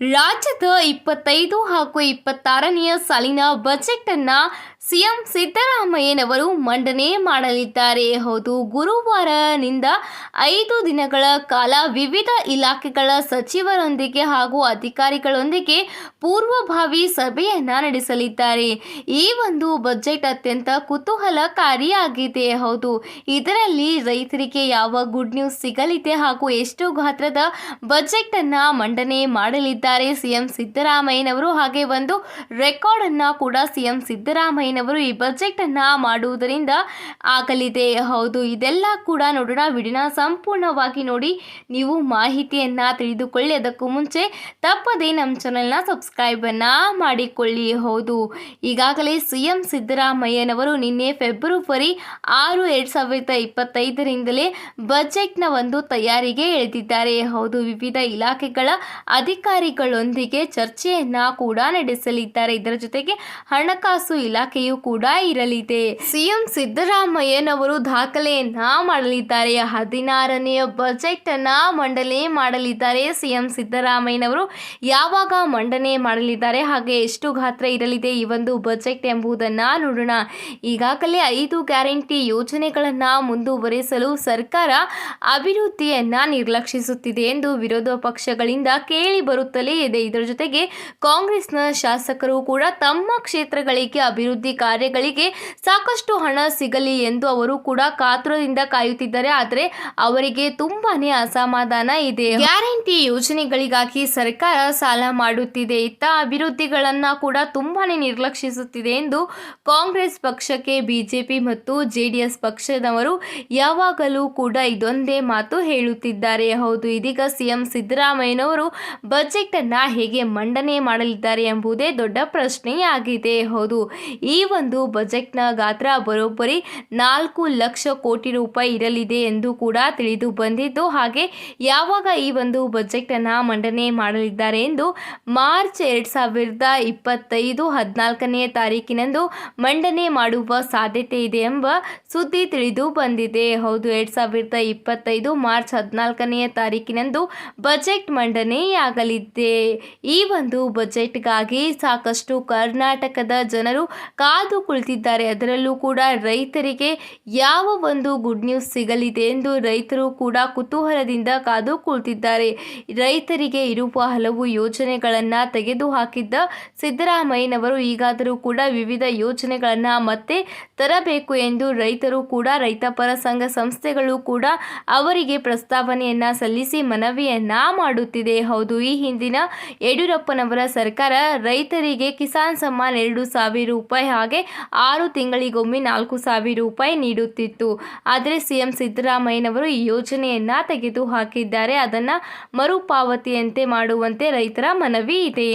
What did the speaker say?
ರಾಜ್ಯದ ಇಪ್ಪತ್ತೈದು ಹಾಗೂ ಇಪ್ಪತ್ತಾರನೆಯ ಸಾಲಿನ ಬಜೆಟ್ ಅನ್ನ ಸಿಎಂ ಸಿದ್ದರಾಮಯ್ಯನವರು ಮಂಡನೆ ಮಾಡಲಿದ್ದಾರೆ. ಹೌದು, ಗುರುವಾರನಿಂದ ಐದು ದಿನಗಳ ಕಾಲ ವಿವಿಧ ಇಲಾಖೆಗಳ ಸಚಿವರೊಂದಿಗೆ ಹಾಗೂ ಅಧಿಕಾರಿಗಳೊಂದಿಗೆ ಪೂರ್ವಭಾವಿ ಸಭೆಯನ್ನ ನಡೆಸಲಿದ್ದಾರೆ. ಈ ಒಂದು ಬಜೆಟ್ ಅತ್ಯಂತ ಕುತೂಹಲಕಾರಿಯಾಗಿದೆ. ಹೌದು, ಇದರಲ್ಲಿ ರೈತರಿಗೆ ಯಾವ ಗುಡ್ ನ್ಯೂಸ್ ಸಿಗಲಿದೆ ಹಾಗೂ ಎಷ್ಟು ಗಾತ್ರದ ಬಜೆಟ್ ಅನ್ನ ಮಂಡನೆ ಮಾಡಲಿದ್ದಾರೆ ಸಿಎಂ ಸಿದ್ದರಾಮಯ್ಯನವರು ಹಾಗೆ ಒಂದು ರೆಕಾರ್ಡ್ ಅನ್ನ ಕೂಡ ಸಿಎಂ ಸಿದ್ದರಾಮಯ್ಯನವರು ಈ ಬಜೆಟ್ ಅನ್ನ ಮಾಡುವುದರಿಂದ ಆಗಲಿದೆ. ಹೌದು, ಇದೆಲ್ಲ ಕೂಡ ನೋಡೋಣ. ವಿಡಿಯೋನ ಸಂಪೂರ್ಣವಾಗಿ ನೋಡಿ. ನೀವು ಮಾಹಿತಿಯನ್ನ ತಿಳಿದುಕೊಳ್ಳಿ ಅದಕ್ಕೂ ಮುಂಚೆ ತಪ್ಪದೇ ನಮ್ಮ ಚಾನೆಲ್ನ ಸಬ್ಸ್ಕ್ರೈಬ್ ಅನ್ನ ಮಾಡಿಕೊಳ್ಳಿ. ಹೌದು, ಈಗಾಗಲೇ ಸಿಎಂ ಸಿದ್ದರಾಮಯ್ಯನವರು ನಿನ್ನೆ ಫೆಬ್ರವರಿ ಆರು, ಎರಡು ಸಾವಿರದ ಇಪ್ಪತ್ತೈದರಿಂದಲೇ ಬಜೆಟ್ನ ಒಂದು ತಯಾರಿಗೆ ಎಳೆದಿದ್ದಾರೆ. ಹೌದು, ವಿವಿಧ ಇಲಾಖೆಗಳ ಅಧಿಕಾರಿಗಳೊಂದಿಗೆ ಚರ್ಚೆಯನ್ನ ಕೂಡ ನಡೆಸಲಿದ್ದಾರೆ. ಇದರ ಜೊತೆಗೆ ಹಣಕಾಸು ಇಲಾಖೆಯು ಕೂಡ ಇರಲಿದೆ. ಸಿಎಂ ಸಿದ್ದರಾಮಯ್ಯನವರು ದಾಖಲೆಯನ್ನ ಮಾಡಲಿದ್ದಾರೆ. ಹದಿನಾರನೆಯ ಬಜೆಟ್ ಅನ್ನ ಮಂಡನೆ ಮಾಡಲಿದ್ದಾರೆ ಸಿಎಂ ಸಿದ್ದರಾಮಯ್ಯನವರು. ಯಾವಾಗ ಮಂಡನೆ ಮಾಡಲಿದ್ದಾರೆ, ಹಾಗೆ ಎಷ್ಟು ಗಾತ್ರ ಇರಲಿದೆ ಈ ಒಂದು ಬಜೆಟ್ ಎಂಬುದನ್ನ ನೋಡೋಣ. ಈಗಾಗಲೇ ಐದು ಗ್ಯಾರಂಟಿ ಯೋಜನೆಗಳನ್ನ ಮುಂದುವರೆಸಲು ಸರ್ಕಾರ ಅಭಿವೃದ್ಧಿಯನ್ನ ನಿರ್ಲಕ್ಷಿಸುತ್ತಿದೆ ಎಂದು ವಿರೋಧ ಪಕ್ಷಗಳಿಂದ ಕೇಳಿ ಬರುತ್ತಲೇ ಇದೆ. ಇದರ ಜೊತೆಗೆ ಕಾಂಗ್ರೆಸ್ನ ಶಾಸಕರು ಕೂಡ ತಮ್ಮ ಕ್ಷೇತ್ರಗಳಿಗೆ ಅಭಿವೃದ್ಧಿ ಕಾರ್ಯಗಳಿಗೆ ಸಾಕಷ್ಟು ಹಣ ಸಿಗಲಿ ಎಂದು ಅವರು ಕೂಡ ಕಾತುರದಿಂದ ಕಾಯುತ್ತಿದ್ದಾರೆ. ಆದರೆ ಅವರಿಗೆ ತುಂಬಾನೇ ಅಸಮಾಧಾನ ಇದೆ. ಗ್ಯಾರಂಟಿ ಯೋಜನೆಗಳಿಗಾಗಿ ಸರ್ಕಾರ ಸಾಲ ಮಾಡುತ್ತಿದೆ. ಇತ್ತ ಅಭಿವೃದ್ಧಿಗಳನ್ನ ಕೂಡ ತುಂಬಾನೇ ನಿರ್ಲಕ್ಷಿಸುತ್ತಿದೆ ಎಂದು ಕಾಂಗ್ರೆಸ್ ಪಕ್ಷಕ್ಕೆ ಬಿಜೆಪಿ ಮತ್ತು ಜೆಡಿಎಸ್ ಪಕ್ಷದವರು ಯಾವಾಗಲೂ ಕೂಡ ಇದೊಂದೇ ಮಾತು ಹೇಳುತ್ತಿದ್ದಾರೆ. ಹೌದು, ಇದೀಗ ಸಿಎಂ ಸಿದ್ದರಾಮಯ್ಯನವರು ಬಜೆಟ್ ಅನ್ನ ಹೇಗೆ ಮಂಡನೆ ಮಾಡಲಿದ್ದಾರೆ ಎಂಬುದೇ ದೊಡ್ಡ ಪ್ರಶ್ನೆಯಾಗಿದೆ. ಹೌದು, ಈ ಒಂದು ಬಜೆಟ್ನ ಗಾತ್ರ ಬರೋಬ್ಬರಿ ನಾಲ್ಕು ಲಕ್ಷ ಕೋಟಿ ರೂಪಾಯಿ ಇರಲಿದೆ ಎಂದು ಕೂಡ ತಿಳಿದು ಬಂದಿದ್ದು, ಹಾಗೆ ಯಾವಾಗ ಈ ಒಂದು ಬಜೆಟ್ ಅನ್ನ ಮಂಡನೆ ಮಾಡಲಿದ್ದಾರೆ ಎಂದು ಮಾರ್ಚ್ ಎರಡು ಸಾವಿರದ ಇಪ್ಪತ್ತೈದು ಹದಿನಾಲ್ಕನೇ ತಾರೀಕಿನಂದು ಮಂಡನೆ ಮಾಡುವ ಸಾಧ್ಯತೆ ಇದೆ ಎಂಬ ಸುದ್ದಿ ತಿಳಿದು ಬಂದಿದೆ. ಹೌದು, ಎರಡು ಸಾವಿರದ ಇಪ್ಪತ್ತೈದು ಮಾರ್ಚ್ ಹದಿನಾಲ್ಕನೆಯ ತಾರೀಕಿನಂದು ಬಜೆಟ್ ಮಂಡನೆಯಾಗಲಿದೆ. ಈ ಒಂದು ಬಜೆಟ್ಗಾಗಿ ಸಾಕಷ್ಟು ಕರ್ನಾಟಕದ ಜನರು ಕಾದು ಕುಳಿತಿದ್ದಾರೆ. ಅದರಲ್ಲೂ ಕೂಡ ರೈತರಿಗೆ ಯಾವ ಒಂದು ಗುಡ್ ನ್ಯೂಸ್ ಸಿಗಲಿದೆ ಎಂದು ರೈತರು ಕೂಡ ಕುತೂಹಲದಿಂದ ಕಾದು ಕುಳಿತಿದ್ದಾರೆ. ರೈತರಿಗೆ ಇರುವ ಹಲವು ಯೋಜನೆಗಳನ್ನು ತೆಗೆದುಹಾಕಿದ್ದ ಸಿದ್ದರಾಮಯ್ಯನವರು ಈಗಾದರೂ ಕೂಡ ವಿವಿಧ ಯೋಜನೆಗಳನ್ನು ಮತ್ತೆ ತರಬೇಕು ಎಂದು ರೈತರು ಕೂಡ, ರೈತಪರ ಸಂಘ ಸಂಸ್ಥೆಗಳು ಕೂಡ ಅವರಿಗೆ ಪ್ರಸ್ತಾವನೆಯನ್ನ ಸಲ್ಲಿಸಿ ಮನವಿಯನ್ನ ಮಾಡುತ್ತಿದೆ. ಹೌದು, ಈ ಹಿಂದಿನ ಯಡಿಯೂರಪ್ಪನವರ ಸರ್ಕಾರ ರೈತರಿಗೆ ಕಿಸಾನ್ ಸಮ್ಮಾನ್ ಎರಡು ಸಾವಿರ ರೂಪಾಯಿ ಹಾಗೆ ಆರು ತಿಂಗಳಿಗೊಮ್ಮೆ ನಾಲ್ಕು ಸಾವಿರ ರೂಪಾಯಿ ನೀಡುತ್ತಿತ್ತು. ಆದರೆ ಸಿಎಂ ಸಿದ್ದರಾಮಯ್ಯನವರು ಈ ಯೋಜನೆಯನ್ನ ತೆಗೆದು ಹಾಕಿದ್ದಾರೆ ಅದನ್ನ ಮರುಪಾವತಿಯಂತೆ ಮಾಡುವಂತೆ ರೈತರ ಮನವಿ ಇದೆ.